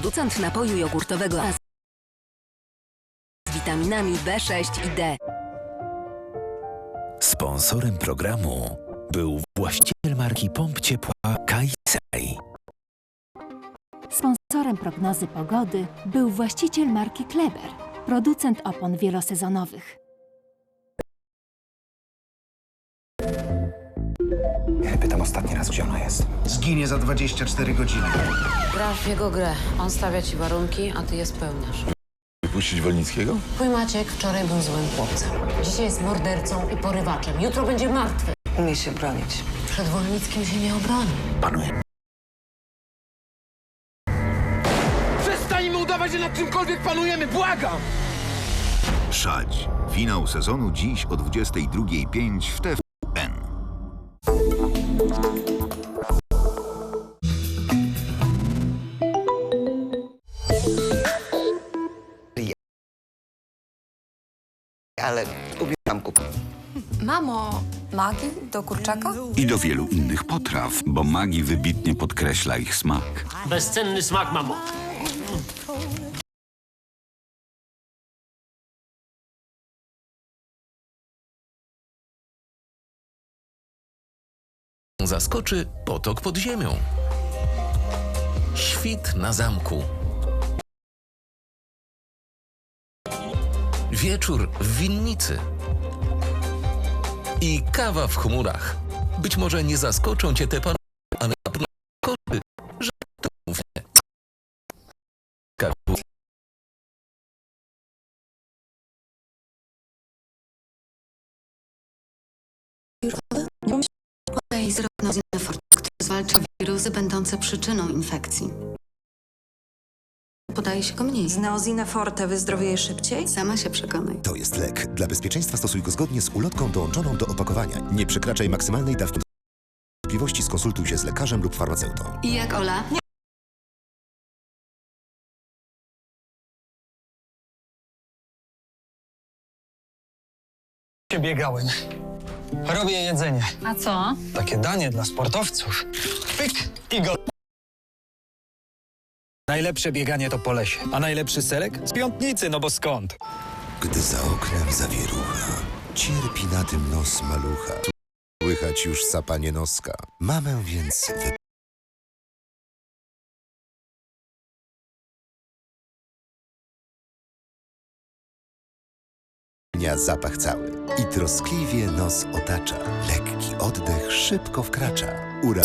Producent napoju jogurtowego z witaminami B6 i D. Sponsorem programu był właściciel marki pomp ciepła Kajsej. Sponsorem prognozy pogody był właściciel marki Kleber, producent opon wielosezonowych. Pytam ostatni raz, gdzie ona jest. Zginie za 24 godziny. Grasz w jego grę. On stawia ci warunki, a ty je spełniasz. Wypuścić Wolnickiego? Twój Maciek wczoraj był złym chłopcem. Dzisiaj jest mordercą i porywaczem. Jutro będzie martwy. Umie się bronić. Przed Wolnickim się nie obroni. Panuje. Przestańmy udawać, że nad czymkolwiek panujemy, błagam! Szać. Finał sezonu dziś o 22.05 w TVN. Ale ubieram kupę. Mamo, magii do kurczaka? I do wielu innych potraw, bo Magi wybitnie podkreśla ich smak. Bezcenny smak, mamo. Zaskoczy potok pod ziemią. Świt na zamku. Wieczór w winnicy. I kawa w chmurach. Być może nie zaskoczą cię te panowie, ale na pewno zaskoczy, że to mówię. Kawu Podaj z Rognozynefort, który zwalcza wirusy będące przyczyną infekcji. Podaje się go mniej. Z Neozine Forte wyzdrowieje szybciej? Sama się przekonaj. To jest lek. Dla bezpieczeństwa stosuj go zgodnie z ulotką dołączoną do opakowania. Nie przekraczaj maksymalnej dawki. Wątpliwości skonsultuj się z lekarzem lub farmaceutą. I jak Ola? Biegałem. Robię jedzenie. A co? Takie danie dla sportowców. Pyk i go. Najlepsze bieganie to po lesie, a najlepszy serek? Z piątnicy, no bo skąd? Gdy za oknem zawierucha, cierpi na tym nos malucha. Słychać już sapanie noska. Mamę więc wy... zapach cały i troskliwie nos otacza. Lekki oddech szybko wkracza. Ura